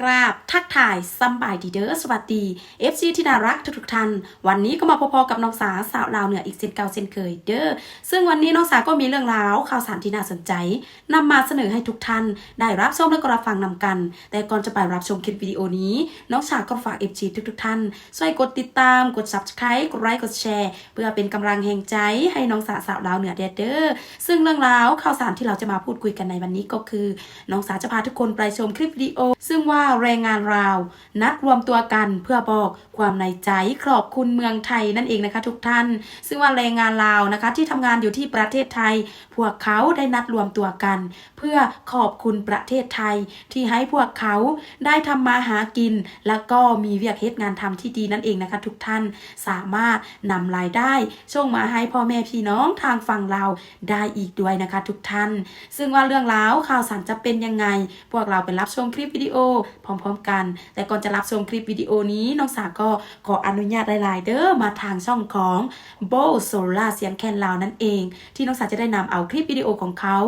กราบทักทายสำบายดีเด้อสวัสดี FC ที่น่ารักทุกๆท่าน วันนี้ก็มาพอๆกับน้องสาสาวลาวเหนืออีกเช่นเก่าเช่นเคยเด้อซึ่งวันนี้น้องสาก็มีเรื่องราวข่าวสารที่น่าสนใจนำมาเสนอให้ทุกท่าน ได้รับชมและก็รับฟังนำกัน แต่ก่อนจะไปรับชมคลิปวิดีโอนี้ น้องสาก็ฝาก FC ทุกๆท่านช่วยกดติดตามกด Subscribe กดไลค์กดแชร์ เพื่อเป็นกำลังแห่งใจให้น้องสาสาวลาวเหนือเด้อเด้อซึ่งเรื่องราวข่าวสารที่เราจะมาพูดคุยกันในวันนี้ก็คือ น้องสาจะพาทุกคนไปชมคลิปวิดีโอ ซึ่งว่าแรงงานราว นัดรวมตัวกันเพื่อบอกความในใจขอบคุณเมืองไทยนั่นเองนะคะทุกท่าน ซึ่งว่าแรงงานลาวนะคะที่ทำงานอยู่ที่ประเทศไทย พวกเขาได้นัดรวมตัวกัน เพื่อขอบคุณประเทศไทย ที่ให้พวกเขาได้ทำมาหากิน แล้วก็มีเวียกเฮ็ดงานทำที่ดีนั่นเองนะคะทุกท่านสามารถนำรายได้ส่งมาให้พ่อแม่พี่น้องทางฝั่งเราวได้อีกด้วยนะคะทุกท่าน ซึ่งว่าเรื่องราวข่าวสารจะเป็นยังไง พวกเราไปรับชมคลิปวิดีโอพร้อมๆกัน แต่ก่อนจะรับชมคลิปวิดีโอนี้น้องสาก็ขออนุญาตหลายๆเด้อมาทางช่องของโบโซล่าเสียงแคนลาวนั่นเอง ที่น้องสาจะได้นำเอาคลิปวิดีโอของเขา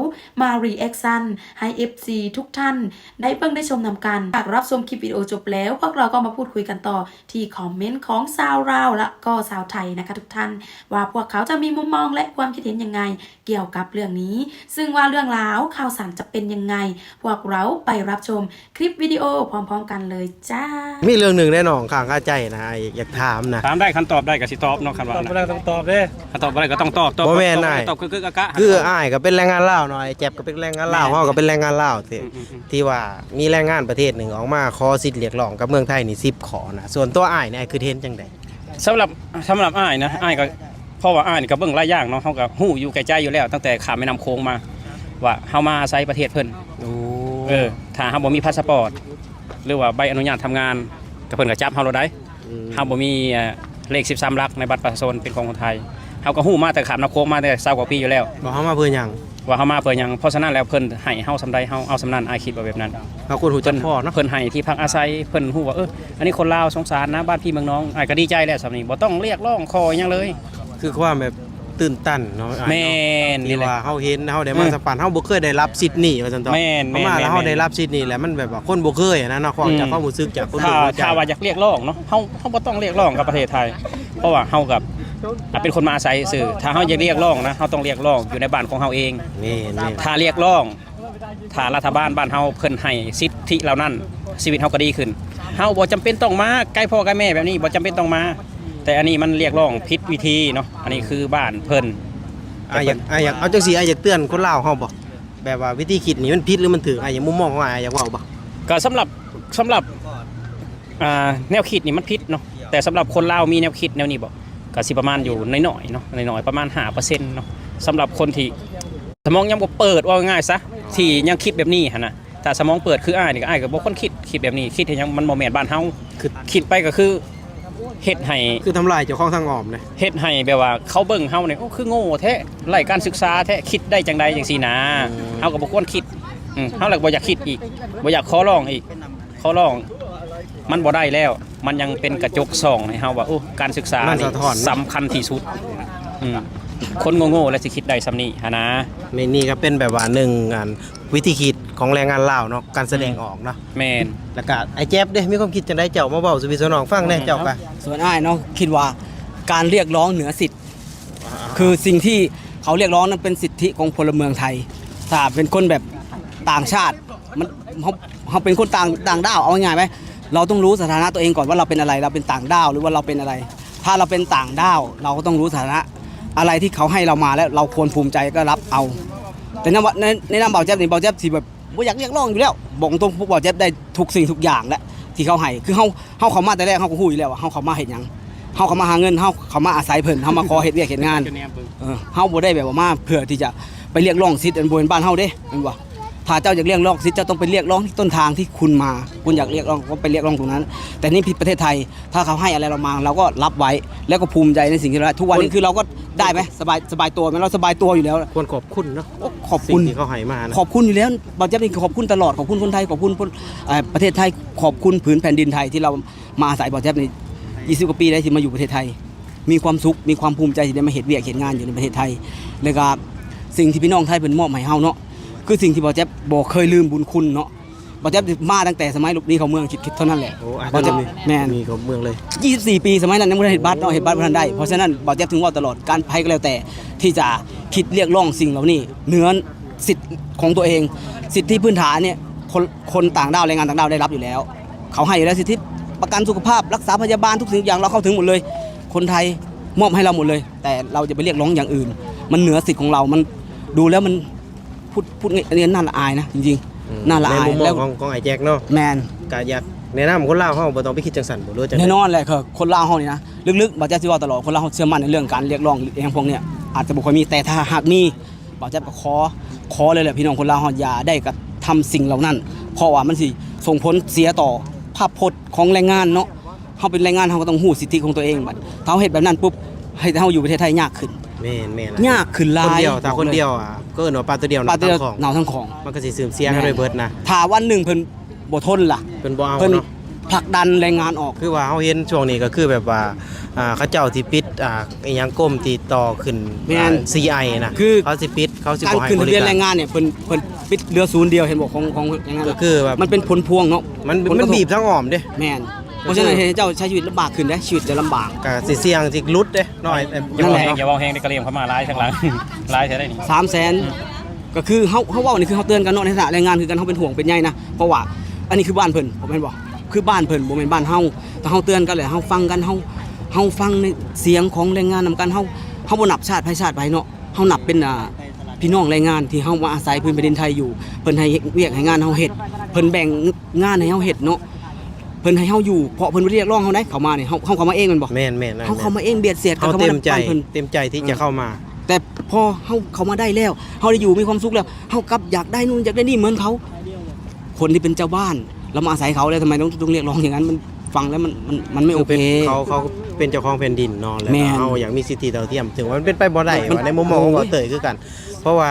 มารีแอคชั่นให้ FC ทุกท่าน ได้เพิ่งได้ชมนำกันหากรับชมคลิปวิดีโอจบแล้ว พวกเราก็มาพูดคุยกันต่อที่คอมเมนต์ของสาวราวและก็สาวไทยนะคะทุกท่าน ว่าพวกเขาจะมีมุมมองและความคิดเห็นยังไง เกี่ยวกับเรื่องนี้ ซึ่งว่าเรื่องราวข่าวสารจะเป็นยังไง พวกเราไปรับชมคลิปวิดีโอพร้อม ๆ กันเลยจ้า มีเรื่องหนึ่งได้หนองข้างข้าใจนะอยากถามนะ ถามได้คันตอบได้ก็สิตอบเนาะคันว่าตอบนะไม่ได้ต้องตอบเด้คันตอบบ่ได้ก็ต้องตอบตอบบ่แม่นตอบนายตอบคือคือกะกะคืออ้ายก็เป็นแรงงานลาวหน่อยแจ็บก็เป็นแรงงานลาวเฮาก็เป็นแรงงานลาวสิอืมอืมอืมที่ว่ามีแรงงานประเทศหนึ่งออกมาขอสิทธิ์เรียกร้องกับเมืองไทยนี่10ขอนะส่วนตัวอ้ายเนี่ยคือเทนจังได๋สำหรับสำหรับอ้ายนะอ้ายก็เพราะว่าอ้ายนี่ก็เบิ่งหลายอย่างเนาะเฮาก็ฮู้อยู่แก่ใจอยู่แล้ว ตั้งแต่ข้ามแม่น้ำโขงมาว่าเฮามาอาศัยประเทศเพิ่นโอ้เออถ้าเฮาบ่มีพาสปอร์ต หรือว่าใบอนุญาตทำงานก็เพิ่นก็จับเฮาเราได้เฮาบ่มีเอ่อเลข 13หลักในบัตรประชาชนเป็นของคนไทยเฮาก็ฮู้มาแต่ข้ามน้ำโขงมาแต่20กว่าปีอยู่แล้วบ่เฮามาเพื่อหยังว่าเฮามาเพื่อหยังเพราะฉะนั้นแล้วเพิ่นให้เฮาสำใดเฮาเอาสำนั้นอ้ายคิดว่าแบบนั้นเฮาคนหูจัเพิ่กนพ่อเนาะเพิ่นให้ที่พักอาศัยเพิ่นฮู้ว่าเอออันนี้คนลาวสงสารนะบ้านพี่เมืองน้องอ้ายก็ดีใจแล้วสำนี้บ่ต้องเรียกร้องขอหยังเลย คือความแบบ ตื่นตันเนาะอ้ายแม่นที่นี่แหละ ว่าเฮาเห็นเฮาได้มาอืมสัมผัสเฮาบ่เคยได้รับสิทธิ์นี่ว่าซั่นต่อแม่นเพราะมาแม่นแล้วเฮาแม่นได้รับสิทธิ์นี่แหละมันแบบว่าคนบ่เคยอะนะเนาะความอืม จากความรู้สึกจากคนถ้ารู้ใจถ้าว่าอยากเรียกร้องเนาะเฮาเฮาบ่ต้องเรียกร้องกับประเทศไทย เพราะว่าเฮากับอะเป็นคนมาอาศัยซื่อถ้าเฮาอยากเรียกร้องนะเฮาต้องเรียกร้องอยู่ในบ้านของเฮาเองนี่นี่ถ้าเรียกร้องถ้ารัฐบาลบ้านเฮาเพิ่นให้สิทธิเหล่านั้นชีวิตเฮาก็ดีขึ้นเฮาบ่จำเป็นต้องมาใกล้พ่อใกล้แม่แบบนี้บ่จำเป็นต้องมา แต่อันนี้มันเรียกร้องผิดวิธีเนาะอันนี้คือบ้านเพิ่นอ้ายอยากอ้ายอยากเอาจังซี่อ้ายอยากเตือนคนลาวเฮาบ่แบบว่าวิธีคิดนี่มันผิดหรือมันถูกอ้ายอยากมุมมองของอ้ายอยากเว้าบ่ก็สำหรับสำหรับอ่าแนวคิดนี่มันผิดเนาะแต่สำหรับคนลาวมีแนวคิดแนวนี้บ่ก็สิประมาณอยู่น้อยๆเนาะน้อยๆประมาณ5%เนาะสำหรับคนที่สมองยังบ่เปิดว่าง่ายๆซะที่ยังคิดแบบนี้หั่นน่ะแต่สมองเปิดคืออ้ายนี่ก็อ้ายก็บ่คนคิดคิดแบบนี้คิดให้ยังมันบ่แม่นบ้านเฮาคือคิดไปก็คือ เฮ็ดให้คือทำลายเจ้าของทางอ้อมเลยเฮ็ดให้แบบว่าเขาเบิ่งเฮาเนี่ยโอ้คือโง่แท้ไร้การศึกษาแท้คิดได้จังใดจังซี่นะเฮาก็บ่ควรคิดอืมเฮาเลยบ่อยากคิดอีกบ่อยากขอร้องอีกขอร้อง มันบ่ได้แล้ว มันยังเป็นกระจกส่องให้เฮาว่าโอ้การศึกษามันนี่สะท้อนสำคัญที่สุดอืมคนโง่ๆแล้วสิคิดได้ซำนี้หันนะนี่นี่ก็เป็นแบบว่าหนึ่งงานวิธีคิด ของแรงงานลาวเนาะการแสดงออกเนาะแม่นแล้วก็ไอ้แจ๊บเด้มีความคิดจังไดเจ้ามาเว้าสู่พี่สู่น้องฟังแหน่เจ้าก็ส่วนอ้ายเนาะคิดว่าการเรียกร้องเหนือสิทธิ์ คือสิ่งที่เขาเรียกร้องนั้นเป็นสิทธิของพลเมืองไทย ถ้าเป็นคนแบบต่างชาติมันเขาเขาเป็นคนต่างต่างด้าวเอาง่ายๆไหมเราต้องรู้สถานะตัวเองก่อนว่าเราเป็นอะไร เราเป็นต่างด้าวหรือว่าเราเป็นอะไร ถ้าเราเป็นต่างด้าวเราก็ต้องรู้สถานะอะไรที่เขาให้เรามาแล้วเราควรภูมิใจก็รับเอา แต่ในในในนามเบาแจ๊บนี่เบาแจ๊บสิแบบ ว่อยากเรียกร้องอยู่แล้วบอกตรงพวกบาแจ๊บได้ทุกสิ่งทุกอย่างแล้วที่เขาให้คือเฮาเฮาเขามาแต่แรกเฮาก็ฮู้อยู่แล้วว่าเฮาเขามาเฮ็ดหยังเฮาเขามาหาเงินเฮาเขามาอาศัยเพิ่นเฮามาขอเฮ็ดเวียกเฮ็ดงานเออเฮาบ่ได้แบบว่ามาเพื่อที่จะไปเรียกร้องสิทธิ์อันบนบ้านเฮาเด้แม่นบ่ถ้าเจ้าอยากเรียกร้องสิทธิ์เจ้าต้องไปเรียกร้องที่ต้นทางที่คุณมา คุณอยากเรียกร้องก็ไปเรียกร้องตรงนั้น แต่นี่ผิดประเทศไทย ถ้าเขาให้อะไรเรามา เราก็รับไว้แล้วก็ภูมิใจในสิ่งที่เราได้ทุกวันนี้คือเราก็ ได้ไหมสบายสบายตัวไหมเราสบายตัวอยู่แล้วควรขอบคุณเนาะโอ้ขอบสิ่คุงณที่เขาให้มานะขอบคุณอยู่แล้วบางเจ้านี่ขอบคุณตลอดขอบคุณคนไทยขอบคุณคนเอ่อประเทศไทยขอบคุณผืนแผ่นดินไทยที่เรามาอาศัยบางเจ้านี่20กว่าปีได้ที่มาอยู่ประเทศไทย มีความสุขมีความภูมิใจที่ได้มาเห็นเวียกเห็นงานอยู่ในประเทศไทยแล้วก็สิ่งที่พี่น้องไทยเป็นมอบให้เฮาเนาะคือสิ่งที่บอแจ๊บบอกเคยลืมบุญคุณเนาะ บ่แจ๊บมาตั้งแต่สมัยลูกนี้เขาเมืองคิดคิดเท่านั้นแหละโอ้อาบ่แจ๊บมีแม่นมีของเมืองเลย 24 ปีสมัยนั้นยังไม่ได้เห็นบัตรเนาะเห็นบัตรบ่ทันได้เพราะฉะนั้นบ่แจ๊บถึงว่าตลอดการภัยก็แล้วแต่ที่จะคิดเรียกร้องสิ่งเหล่านี้เหนือสิทธิ์ของตัวเอง สิทธิพื้นฐานเนี่ยคนคนต่างด้าวแรงงานต่างด้าวได้รับอยู่แล้ว เขาให้อยู่แล้วสิทธิประกันสุขภาพรักษาพยาบาลทุกสิ่งทุกอย่างเราเข้าถึงหมดเลย คนไทยมอบให้เราหมดเลย แต่เราจะไปเรียกร้องอย่างอื่น มันเหนือสิทธิ์ของเรามันดูแล้วมันพูดพูดง่ายๆน่าละอายนะจริงๆ น่าละอายในมุมมอแล้งวของของไอ้แจ็คเนาะแมนก็อยากแนะนำคนลาวเฮาบ่ต้องไปคิดจังซั่นบ่รู้จังแน่นอนเลยคือคนลาวเฮานี่นะลึกๆบ่าวแจ๊บสิว่าตลอดคนลาวเฮาเชื่อมั่นในเรื่องการเรียกร้องอย่างพวกเนี้ยอาจจะบ่ค่อยมีแต่ถ้าหากมีบ่าวแจ๊บก็ขอขอเลยแหละพี่น้องคนลาวเฮาอย่าได้กระทำสิ่งเหล่านั้น เพราะว่ามันสิส่งผลเสียต่อภาพพจน์ของแรงงานเนาะเฮาเป็นแรงงานเฮาก็ต้องฮู้สิทธิของตัวเองบัดถ้าเฮาเฮ็ดแบบนั้นปุ๊บให้เฮาอยู่ประเทศไทยยากขึ้น แม่นแม่นยากขึ้นหลายคนเดียวถ้าคนเดียวอะก็เอิ้นว่าปลาตัวเดียวปานะเตียทั้งของ หนาวทั้งของมันก็สิเสื่อมเสียกันด้วยเบิดนะถ้าวันหนึ่งเพิ่นบ่ทนล่ะ เพิ่นบ่เอาเพิ่นเนาะ ผลักดันแรงงานออก คือว่าเฮาเห็นช่วงนี้ก็คือแบบว่าอ่าเขาเจ้าที่ปิดอ่าอีหยังก้มที่ต่อขึ้นแม่นอ่า CI นะคือ เขาสิปิดเขาสิการบ่ให้ขึ้นบทะริเบียนกาแรรงงานเนี่ยเพิ่นเพิ่นปิดเรือศูนย์เดียวเห็นบอกของของแรงงานก็คือแบบ มันเป็นผลพวงเนาะมันผลกมัระนทบีบทั้งอ้อมเด้แม่น เพราะฉะนั้นเห็นเจ้าใช้ชีวิตลำบากขึ้นนะชีวิตจะลำบาก ก็สิเสี่ยงสิหลุดเด้น้อยเอ่ออย่านั่เว้านแหแฮละงอย่าเว้าแฮงได้กระเลียมเข้ามาร้ายทั้งหลัง ร้ายใช่ได้นี่3 0 0แสนก็คือเฮาเฮาเว้านี่คือเฮาเตือนกันเนาะในฐานะแรงงานคือกันเฮาเป็นห่วงเป็นใยนะเพราะว่าอันนี้คือบ้านเพิ่นผมแม่นบ่คือบ้านเพิ่นบ่แม่นบ้านเฮาแต่เฮาเตือนกันแหละเฮาฟังกันเฮาเฮาฟังในเสียงของแรงงานนำกันเฮาเฮาบ่นับชาติภัยชาติไปเนาะเฮานับเป็นอ่าพี่น้องแรงงานที่เฮามาอาศัยพื้นแผ่นดินไทยอยู่เพิ่นให้เวียกให้งานเฮาเฮ็ดเพิ่นแบ่งงานให้เฮาเฮ็ดเนาะเพิ่นให้เฮาอยู่เพราะเพิ่นบ่ได้เรียกร้องเฮาได้เขามาเนี่ยเฮาเฮาเข้ามาเองแม่นบ่แม่นแม่นนั่นเฮาเข้ามาเองเบียดเสียดกัเขานเข้าเต็มามใจในบ้านเพิ่น เต็มใจที่จะเข้ามา แต่พอเฮาเขามาได้แล้วเฮาได้อยู่มีความสุขแล้วเฮากลับอยากได้นู่นอยากได้นี่เหมือนเขา คนที่เป็นเจ้าบ้านเรามาอาศัยเขาแล้วทำไมต้องต้องเรียกร้องอย่างนั้นมันฟังแล้วมันมันมันไม่โอเค เขาเขาเป็นเจ้าของแผ่นดินเนาะแล้วแม่ก็นเขาอยากมีสิทธิเท่าเทียม ถึงว่ามันเป็นไปบ่ได้มันว่าในมุมมองของโอ้บ่ยเตยคือกัน เพราะว่า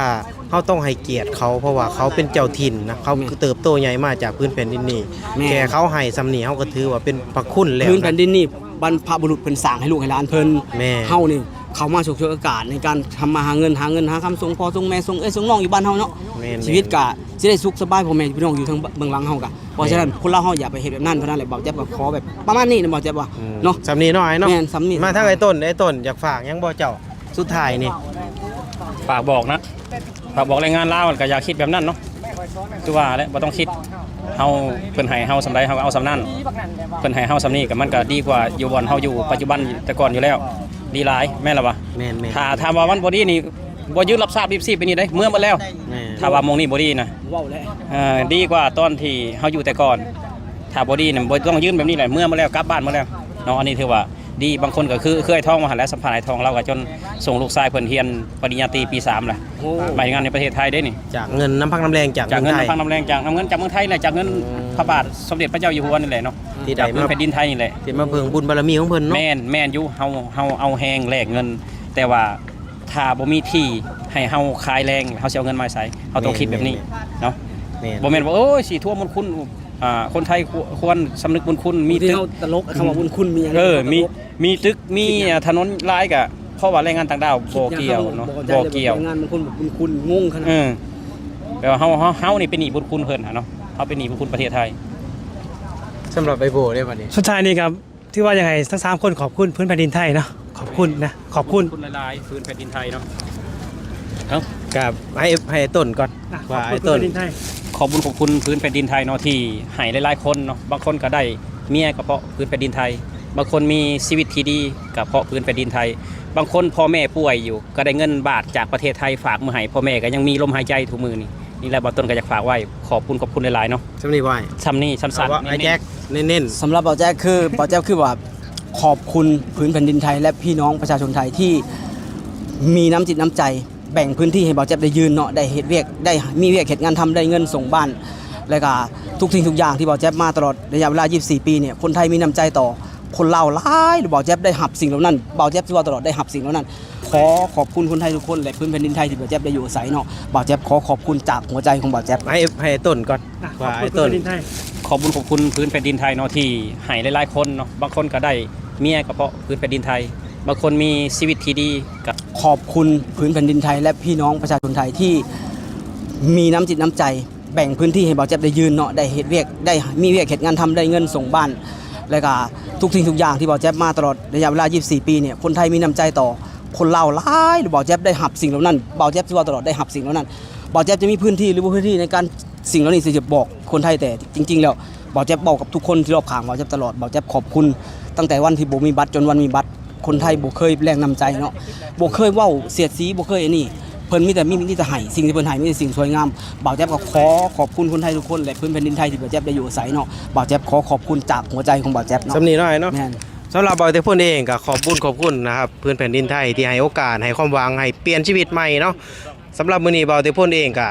เขาต้องให้เกียรติเขาเพราะว่าเขาเป็นเจ้าถิ่นนะเขาแม่นเติบโตใหญ่มาจากพื้นแผ่นดินนี้แม่นแค่เขาให้สำเนีเขาก็ถือว่าเป็นพระคุณแล้วพื้นแผ่นะ นดินนี่บรรพบุรุษเพิ่นสร้างให้ลูกให้หลานเพิ่นแม่ เฮานี่เขามาฉกฉวยโอกาสในการทำมาหาเงินหาเงินหาคำส่งพ่อส่งแม่ส่งเอ้ยส่งน้องอยู่บ้านเฮาเนาะ แม่นชีวิตกะสิได้สุขสบายพ่อแม่พี่น้องอยู่ทางเบื้องหลังเฮากะเพราะฉะนั้นคนเราเฮาอย่าไปเฮ็ดแบบนั้นเพราะนั้นแหละบอกแจ๊บก็ขอแบบประมาณนี้นะบอกแจ๊บว่าอืมเนาะ สำนีน้อยเนาะแม่นสำนี มาทางไอ้ต้นไอ้ต้นอยากฝากหยังบ่เจ้าสุดท้ายนี่ฝากบอกนะ ฝากบอกแรงงานลาวก็อย่าคิดแบบนั้นเนาะคือว่าแล้วบ่ต้องคิดเฮาเพิ่นให้เฮาสำใดเฮาก็เอาสำนั้นเพิ่นให้เฮาสำนี้ก็มันก็ดีกว่าอยู่บ่อนเฮาอยู่ปัจจุบันแต่ก่อนอยู่แล้ว ดีหลายแม่นล่ะวะแม่นแม่นถ้าถามว่ามันบ่ดีนี่บ่ยืนรับทราบรีบๆไปนี่ได้เมื่อหมดแล้วแม่นถ้าว่ามงนี่บ่ดีนะเว้าแล้วเอ่อดีกว่าตอนที่เฮาอยู่แต่ก่อน ถ้าบ่ดีน่ะบ่ต้องยืนแบบนี้แหละเมื่อมาแล้วกลับบ้านมาแล้วเนาะอันนี้ถือว่า ดีบางคนก็คือเคยท่องมาหันแล้วสัมภาษณ์ไอ้ทองเราก็จนส่งลูกชายเพิ่นเรียนปริญญาตรีปี3ล่ะโอ้หมายงานในประเทศไทยได้นี่จากเงินน้ำพักน้ำแรงจากจากเงินไทยพังน้ำแรงจากน้ำเงินจากเมืองไทยแหละจากเงินอืมพระบาทสมเด็จพระเจ้าอยู่หัวนี่แหละเนาะที่ได้จากพื้นมา แผ่นดินไทยนี่แหละที่มาเพิ่งบุญบารมีของเพิ่นเนาะ แม่นแม่นอยู่เฮาเฮาเอาแหงแลกเงิน แต่ว่าถ้าบ่มีที่ให้เฮาขายแรงเฮาสิเอาเงินมาใส่เฮาต้องคิดแบบนี้เนาะแม่นบ่แม่นว่าโอ้ยสีทั่วบุญคุณ อ่าคนไทยควควรสำนึกบุญคุณมีที่ตึกเฮาตลกคำว่าบุญคุณมีย่างเออ มีตลกมีตึก มีถนนหลายกะเพราะว่าแรงงานต่างดาวบ่เกี่ยวเนาะบ่เกี่ยว งานบางคนบอกบุญคุณงงขนาดเออแปลว่าเฮาเฮาเฮานี่เป็นหนี้บุญคุณเพิ่นหะเนาะเฮาเป็นหนี้บุญคุณประเทศไทย สำหรับไอโบได้บัดนี้ สุดท้ายนี้ครับที่ว่ายังไงทั้งสามคนขอบคุณพื้นแผ่นดินไทยเนาะขอบคุณนะขอบคุณ คุณหลายๆพื้นแผ่นดินไทยเนาะ กับให้ให้ต้นก่อนอะขอว่าบคุไอ้ณพื้ต้นนแผ่นดินไทย ขอบคุญขอบคุณพื้นแผ่นดินไทยเนาะที่ให้หลายๆคนเนาะบางคนก็ได้เมียก็เพราะพื้นแผ่นดินไทย บางคนมีชีวิตที่ดีก็เพราะพื้นแผ่นดินไทย บางคนพ่อแม่ป่วยอยู่ ก็ได้เงินบาทจากประเทศไทยฝากมือให้พ่อแม่ก็ยังมีลมหายใจทุกมือนี่นี่แหละบางต้นก็อยากฝากไว้ขอบคุณขอบคุณหลายๆเนาะสำนีไว้ซ้ำนี่ซ้ำเอาว่าๆไอ้แจ็คเน้นสำหรับเบาแจ๊กคือเบาแจ๊กคือว่าขอบคุณพื้นแผ่นดินไทย และพี่น้องประชาชนไทยที่มีน้ำจิตน้ำใจ แบ่งพื้นที่ให้เบาแจ๊บได้ยืนเนาะได้เฮ็ดเวียกได้มีเวียกเฮ็ดงานทำได้เงินส่งบ้าน แล้วก็ทุกสิ่งทุกอย่างที่เบาแจ๊บมาตลอดระยะเวลา 24 ปีเนี่ยคนไทยมีน้ำใจต่อคนลาวหลายหรือเบาแจ๊บได้หับสิ่งเหล่านั้นเบาแจ๊บที่ว่าตลอดได้หับสิ่งเหล่านั้น ขอขอบคุณคนไทยทุกคนและพื้นแผ่นดินไทยที่เบาแจ๊บได้อยู่อาศัยเนาะเบาแจ๊บขอขอบคุณจากหัวใจของเบาแจ๊บๆให้ให้ต้นก่อนอะขอว่าบคุไอ้ณพื้นต้นแผ่นดินไทยขอบคุณขอบคุณพื้นแผ่นดินไทยเนาะที่ให้หลายๆคนเนาะบางคนก็ได้เมียก็เพราะพื้นแผ่นดินไทย บางคนมีชีวิตที่ดีก็ ขอบคุณพื้นแผ่นดินไทย และพี่น้องประชาชนไทยที่มีน้ำจิตน้ำใจ แบ่งพื้นที่ให้บ่าวแจ๊บได้ยืนเนาะได้เฮ็ดเวียกได้มีเวียกเฮ็ดงานทำได้เงินส่งบ้าน แล้วก็ทุกสิ่งทุกอย่างที่บ่าวแจ๊บมาตลอดระยะเวลา 24 ปีเนี่ยคนไทยมีน้ำใจต่อคนเล่าวหลายหรือบ่าวแจ๊บได้หับสิ่งเหล่านั้นบ่าวแจ๊บที่ว่าตลอดได้หับสิ่งเหล่านั้นบ่าวแจ๊บจะมีพื้นที่หรือว่าพื้นที่ในการสิ่งเหล่านี้สจะบอกคนไทยแต่จริง ๆ แล้วบ่าวแจ๊บบอกกับทุกคนที่รอบข้างบ่าวแจ๊บตลอดบ่าวแจ๊บขอบคุณ ตั้งแต่วันที่บ่มีบัตรจนวันมีบัตร คนไทยบ่เคยแรงนำใจเนาะบ่เคยเว้าเสียดสีบ่เคยอันนี้เพิ่นมีแต่มีมีแต่ให้สิ่งที่เพิ่นให้มีแต่สิ่งสวยงามบ่าวแจ๊บก็ขอขอบคุณคนไทยทุกคนและพื้นแผ่นดินไทยที่บ่าวแจ๊บได้อยู่อาศัยเนาะบ่าวแจ๊บขอขอบคุณจากหัวใจของบ่าวแจ๊บเนาะสำนีน้อยเนาะแม่น สำหรับบอยเตพ่นเองก็ขอบคุณขอบคุณนะครับเพื่อนแผ่นดินไทยที่ให้โอกาสให้ความหวังให้เปลี่ยนชีวิตใหม่เนาะสำหรับมื้อนี้บอยเตพ่นเองก็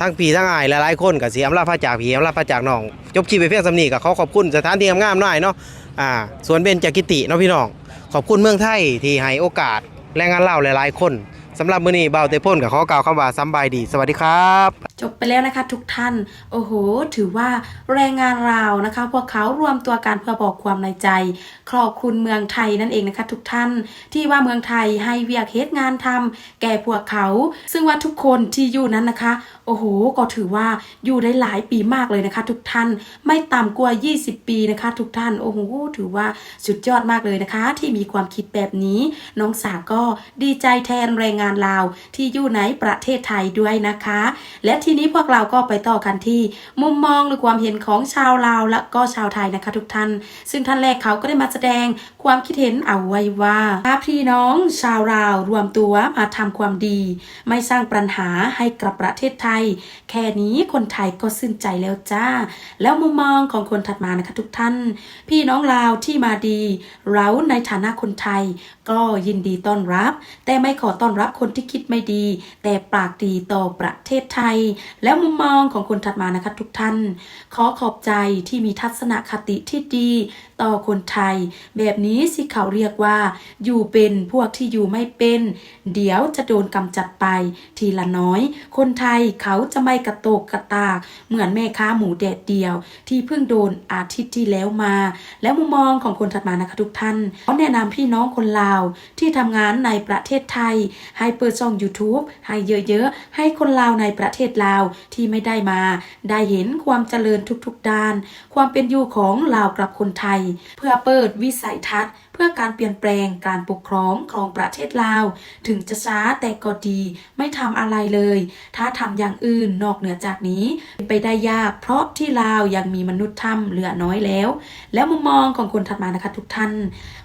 ทั้งพี่ทั้งอายหลายๆคนก็สิอำลาพระจากพี่อำลาพระจากน้องจบคลิปไปเพียงสำนี้ก็ขอขอบคุณสถานที่งามๆหน่อยเนาะอ่าสวนเบญจกิติเนาะพี่น้อง ขอบคุณเมืองไทยที่ให้โอกาสแรงงานลาวหลายๆ คนสำหรับมื้อนี้เบาเตพ่นกับขอกล่าวคำว่าซ้ำบายดี สวัสดีครับ จบไปแล้วนะคะทุกท่าน โอ้โห ถือว่าแรงงานราวนะคะ พวกเขารวมตัวกันเพื่อบอกความในใจขอบคุณเมืองไทยนั่นเองนะคะ ทุกท่าน ที่ว่าเมืองไทยให้เวียกเฮ็ดงานทำแก่พวกเขา ซึ่งว่าทุกคนที่อยู่นั้นนะคะ โอ้โห ก็ถือว่าอยู่ได้หลายปีมากเลยนะคะ ทุกท่าน ไม่ต่ำกว่า 20 ปีนะคะ ทุกท่าน โอ้โห ถือว่าสุดยอดมากเลยนะคะ ที่มีความคิดแบบนี้ น้องสาก็ดีใจแทนแรงงานลาวที่อยู่ในประเทศไทยด้วยนะคะ และทีนี้พวกเราก็ไปต่อกันที่ มุมมองหรือความเห็นของชาวลาวและก็ชาวไทยนะคะทุกท่าน ซึ่งท่านแรกเขาก็ได้มาแสดง ความคิดเห็นเอาไว้ว่าถ้าพี่น้องชาวลาวรวมตัวมาทำความดี ไม่สร้างปัญหาให้กับประเทศไทย แค่นี้คนไทยก็สิ้นใจแล้วจ้า แล้วมุมมองของคนถัดมานะคะทุกท่าน พี่น้องลาวที่มาดี เราในฐานะคนไทย ก็ยินดีต้อนรับ แต่ไม่ขอต้อนรับคนที่คิดไม่ดี แต่ปากดีต่อประเทศไทย แล้วมุมมองของคนถัดมานะคะทุกท่าน ขอขอบใจที่มีทัศนคติที่ดีต่อคนไทย แบบนี้สิเขาเรียกว่า อยู่เป็นพวกที่อยู่ไม่เป็น เดี๋ยวจะโดนกำจัดไป ทีละน้อย คนไทยเขาจะไม่กระโตกกระตาก เหมือนแม่ค้าหมูแดดเดียว ที่เพิ่งโดนอาทิตย์ที่แล้วมา แล้วมุมมองของคนถัดมานะคะทุกท่านเขาแนะนำพี่น้องคนลาวที่ทำงานในประเทศไทย ให้เปิดช่อง YouTube ให้เยอะๆ ให้คนลาวในประเทศลาวที่ไม่ได้มา ได้เห็นความเจริญทุกๆด้าน ความเป็นอยู่ของลาวกับคนไทยเพื่อเปิดวิสัยทัศน์ เพื่อการเปลี่ยนแปลงการปกครองของประเทศลาว ถึงจะช้าแต่ก็ดีไม่ทำอะไรเลย ถ้าทำอย่างอื่นนอกเหนือจากนี้ไปได้ยากเพราะที่ลาวยังมีมนุษย์ถ้ำเหลือน้อยแล้ว แล้วมุมมองของคนถัดมานะคะทุกท่าน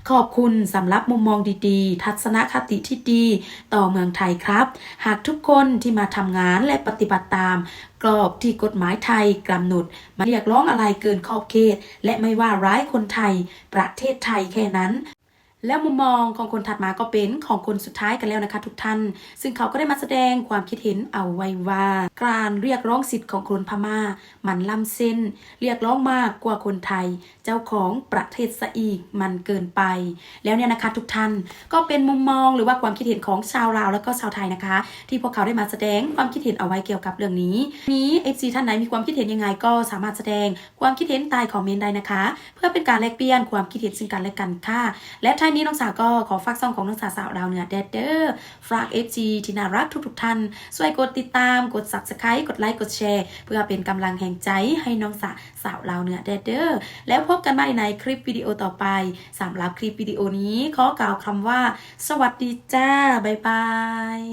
ขอบคุณสำหรับมุมมองดีๆ ทัศนคติที่ดี ต่อเมืองไทยครับ หากทุกคนที่มาทำงานและปฏิบัติตามกรอบที่กฎหมายไทยกำหนดไมาเรียกร้องอะไรเกินขอบเขต และไม่ว่าร้ายคนไทย ประเทศไทยแค่นั้น แล้วมุมมองของคนถัดมาก็เป็นของคนสุดท้ายกันแล้วนะคะ ทุกท่าน ซึ่งเขาก็ได้มาแสดงความคิดเห็นเอาไว้ว่า การเรียกร้องสิทธิ์ของคนพม่า มันล้ำเส้น เรียกร้องมากกว่าคนไทย เจ้าของประเทศซะอีกมันเกินไป แล้วเนี่ยนะคะ ทุกท่านก็เป็นมุมมองหรือว่าความคิดเห็นของชาวลาวแล้วก็ชาวไทยนะคะ ที่พวกเขาได้มาแสดงความคิดเห็นเอาไว้เกี่ยวกับเรื่องนี้ นี้ FC ท่านไหนมีความคิดเห็นยังไงก็สามารถแสดงความคิดเห็นใต้คอมเมนต์ได้นะคะ เพื่อเป็นการแลกเปลี่ยนความคิดเห็นซึ่งกันและกันค่ะและท้ายนี้น้องสาวก็ขอฝากซองของน้องสาวสาวดาวเหนือเดดเดอร์ฝาก FG ที่น่ารักทุกๆท่านช่วยกดติดตามกด subscribe กดไลค์กดแชร์ เพื่อเป็นกำลังแห่งใจให้น้องสาวสาวดาวเหนือเดดเดอร์แล้วพบกันใหม่ในคลิปวิดีโอต่อไปสำหรับคลิปวิดีโอนี้ขอกล่าวคำว่า สวัสดีจ้าบ๊ายบาย